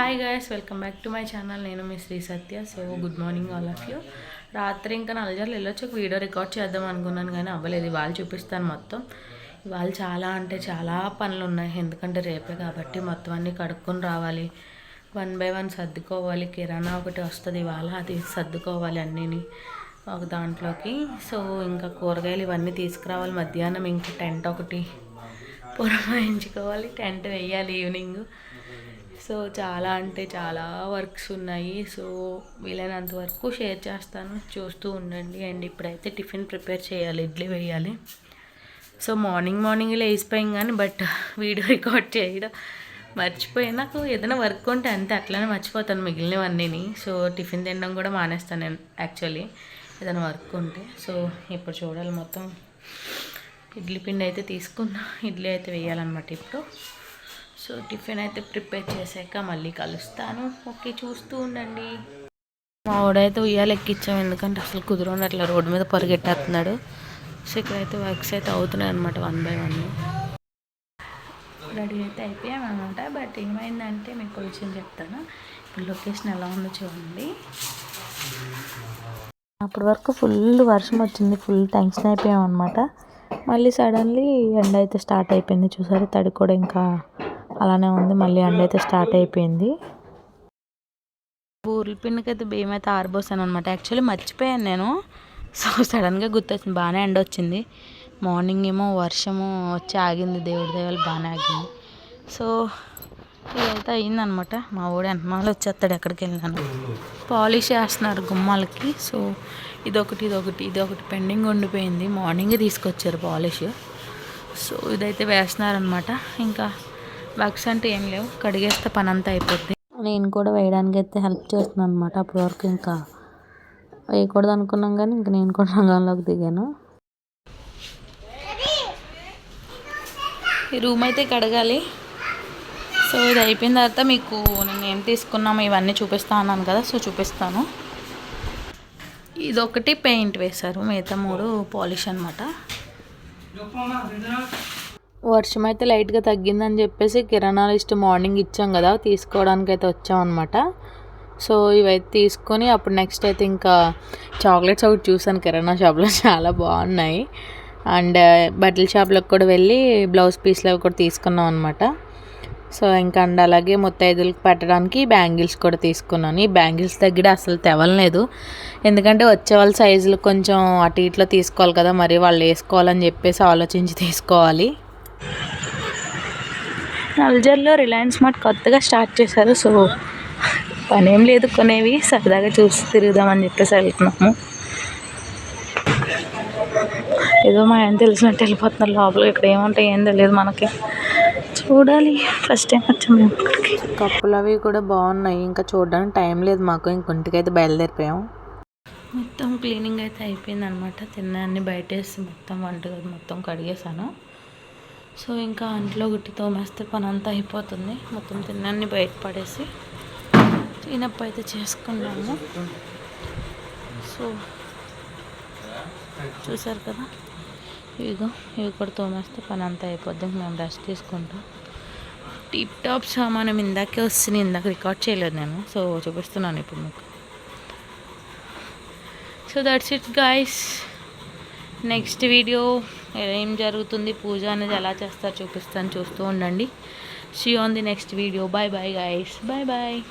Hi guys welcome back to my channel నేను మీ Sri Satya. So good morning all of you రాత్రి ఇంకా నలుజర్లు వెళ్ళొచ్చి ఒక video record చేద్దాం అనుకున్నాను కానీ అవ్వలేదు. ఇవాళ చూపిస్తాను మొత్తం. ఇవాళ చాలా అంటే చాలా పనులు ఉన్నాయి. ఎందుకంటే రేపే కాబట్టి మొత్తం అన్నీ కడుక్కొని రావాలి. వన్ బై వన్ సర్దుకోవాలి. కిరాణా ఒకటి వస్తుంది. ఇవాళ అది సర్దుకోవాలి అన్నీని ఒక దాంట్లోకి. సో ఇంకా కూరగాయలు ఇవన్నీ తీసుకురావాలి. మధ్యాహ్నం ఇంకా టెంట్ ఒకటి. పురమాయించుకోవాలి టెంట్ వేయాలి ఈవినింగ్. సో చాలా అంటే చాలా వర్క్స్ ఉన్నాయి. సో వీలైనంత వరకు షేర్ చేస్తాను. చూస్తూ ఉండండి. అండ్ ఇప్పుడైతే టిఫిన్ ప్రిపేర్ చేయాలి. ఇడ్లీ వేయాలి. సో మార్నింగ్ మార్నింగ్ లేచిపోయాం కానీ బట్ వీడియో రికార్డ్ చేయడం మర్చిపోయి నాకు ఏదైనా వర్క్ ఉంటే అంతే అట్లనే మర్చిపోతాను మిగిలినవన్నీ సో టిఫిన్ తినడం కూడా మానేస్తాను నేను యాక్చువల్లీ. ఏదైనా వర్క్ ఉంటే. సో ఇప్పుడు చూడాలి మొత్తం. ఇడ్లీ పిండి అయితే తీసుకున్నా. ఇడ్లీ అయితే వేయాలన్నమాట ఇప్పుడు. సో టిఫిన్ అయితే ప్రిపేర్ చేశాక మళ్ళీ కలుస్తాను. ఓకే చూస్తూ ఉండండి. మా వాడైతే ఉయ్యాలు ఎక్కించాం ఎందుకంటే అసలు కుదరని అట్లా రోడ్డు మీద పరిగెట్టేస్తున్నాడు. సో ఇక్కడైతే వర్క్స్ అయితే అవుతున్నాయి అనమాట వన్ బై వన్. రెడీ అయితే అయిపోయాం అనమాట బట్ ఏమైందంటే మీకు విషయం చెప్తాను. ఇప్పుడు లొకేషన్ ఎలా ఉందో చూడండి. అప్పటి వరకు ఫుల్ వర్షం వచ్చింది ఫుల్ టెన్షన్ అయిపోయాం అనమాట మళ్ళీ సడన్లీ ఎండ అయితే స్టార్ట్ అయిపోయింది చూసారు తడి కూడా ఇంకా అలానే ఉంది. మళ్ళీ ఎండ అయితే స్టార్ట్ అయిపోయింది. ఊర్ల పిండికి అయితే బియ్యం అయితే ఆరబోసాను అనమాట యాక్చువల్లీ మర్చిపోయాను నేను. సో సడన్గా గుర్తొచ్చింది. బాగానే ఎండ వచ్చింది. మార్నింగ్ ఏమో వర్షము వచ్చి ఆగింది. దేవుడి దేవాలి బాగానే ఆగింది. సో ఇదైతే అయిందనమాట మా ఊడు వెనమాల వచ్చేస్తాడు ఎక్కడికి వెళ్ళాను పాలిష్ చేస్తున్నారు గుమ్మాలకి. సో ఇదొకటి ఇదొకటి ఇదొకటి పెండింగ్ ఉండిపోయింది. మార్నింగే తీసుకొచ్చారు పాలిష్. సో ఇదైతే వేస్తున్నారనమాట ఇంకా వర్క్స్ అంటే ఏం లేవు. కడిగేస్తే పని అంతా అయిపోద్ది. నేను కూడా వేయడానికి అయితే హెల్ప్ చేస్తున్నాను అనమాట అప్పటి వరకు ఇంకా వేయకూడదు అనుకున్నాం కానీ ఇంకా నేను కూడా రంగంలోకి దిగాను. ఈ రూమ్ అయితే కడగాలి. సో ఇది అయిపోయిన తర్వాత మీకు నేను ఏం తీసుకున్నామో ఇవన్నీ చూపిస్తా అన్నాను కదా సో చూపిస్తాను. ఇదొకటి పెయింట్ వేశారు. మిగతా మూడు పాలిష్ అనమాట వర్షం అయితే లైట్గా తగ్గిందని చెప్పేసి కిరాణా లిస్ట్ మార్నింగ్ ఇచ్చాం కదా తీసుకోవడానికి అయితే వచ్చాం అనమాట సో ఇవైతే తీసుకొని అప్పుడు నెక్స్ట్ అయితే ఇంకా చాక్లెట్స్ ఒకటి చూసాను కిరాణా షాప్లో చాలా బాగున్నాయి. అండ్ బట్టల షాప్లోకి కూడా వెళ్ళి బ్లౌజ్ పీస్లు అవి కూడా తీసుకున్నాం అనమాట సో ఇంకా అండ్ అలాగే ముత్తైదులకు పెట్టడానికి బ్యాంగిల్స్ కూడా తీసుకున్నాను. ఈ బ్యాంగిల్స్ దగ్గర అసలు తెవలలేదు ఎందుకంటే వచ్చే వాళ్ళ సైజులు కొంచెం అటు ఇట్లో తీసుకోవాలి కదా మరి వాళ్ళు వేసుకోవాలని చెప్పేసి ఆలోచించి తీసుకోవాలి. నల్జర్లో రిలయన్స్ మార్ట్ కొత్తగా స్టార్ట్ చేశారు సో పనేం లేదు కొనేవి సరదాగా చూసి తిరుగుదామని చెప్పేసి వెళ్తున్నాము. ఏదో మా ఆయన తెలిసినట్టు వెళ్ళిపోతున్నారు లోపల ఇక్కడ ఏముంటాయి ఏం తెలియదు మనకి. చూడాలి ఫస్ట్ టైం వచ్చాము మేము ఇక్కడికి. కప్పులు అవి కూడా బాగున్నాయి ఇంకా చూడడానికి టైం లేదు మాకు ఇంకొంటికి అయితే బయలుదేరిపోయాం. మొత్తం క్లీనింగ్ అయితే అయిపోయింది అనమాట తిన్నాన్ని బయటేసి మొత్తం వంటగది మొత్తం కడిగేసాను సో ఇంకా అంట్లో గుట్టి తోమేస్తే పని అంతా అయిపోతుంది. మొత్తం తిన్నాన్ని బయట పడేసి అయితే చేసుకున్నాము. సో చూసారు కదా? ఇవిగో ఇవి కూడా తోమేస్తే పని అంతా అయిపోద్ది మేము రెస్ట్ తీసుకుంటాం. టిప్ టాప్ సామానం ఇందాకే వస్తుంది. ఇందాక రికార్డ్ చేయలేదు నేను. సో చూపిస్తున్నాను ఇప్పుడు మీకు. So that's it guys next video ఏం జరుగుతుంది? పూజ అనేది ఎలా చేస్తారు? చూపిస్తాను. చూస్తూ ఉండండి. See on the next video bye bye guys bye bye